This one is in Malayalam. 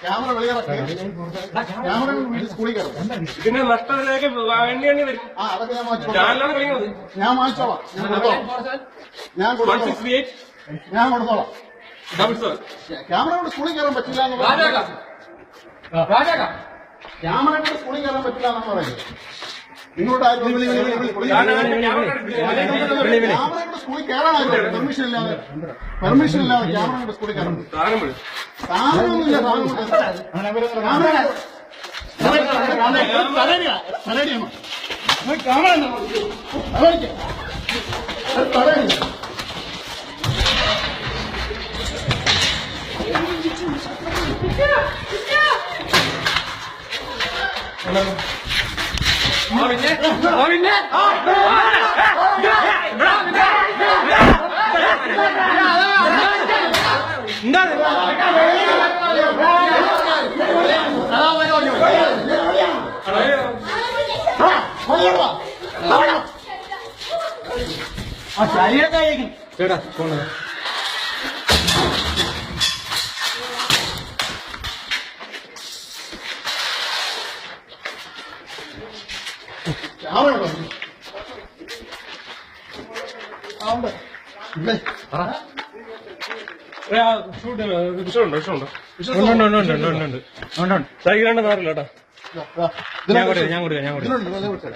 ക്യാമറ ക്യാമറ പിന്നെ നഷ്ടത്തിലേക്ക് വേണ്ടി വേണ്ടി വരും. ആ അതൊക്കെ ഞാൻ ഞാൻ ഞാൻ കൊടുത്തോളാം. ഞാൻ കൊടുത്തോളാം. ഞാൻ ക്യാമറ കൊണ്ട് സ്കൂളിൽ കയറാൻ പറ്റില്ല എന്നുള്ളത് ക്യാമറ സ്കൂളിൽ കയറാൻ പറ്റില്ല എന്നാണ് പറയുന്നത് നിങ്ങളുടെ ക്യാമറയുടെ സ്കൂളിൽ കയറാനായിരുന്നു പെർമിഷൻ ഇല്ലാതെ പെർമിഷൻ ഇല്ലാതെ ക്യാമറയുടെ സ്കൂളിൽ കയറാൻ സാധനമൊന്നുമില്ല സാധനം Yeah. 啊，下雨了，该。对了，中了。ആവണോ ആവണ്ടേ ഇല്ലേ പറ സൈക്കിൾ മാറില്ല കേട്ടോ ഞാൻ കൊടുക്കാം ഞാൻ കൊടുക്കാം ഞാൻ കൊടുക്കാം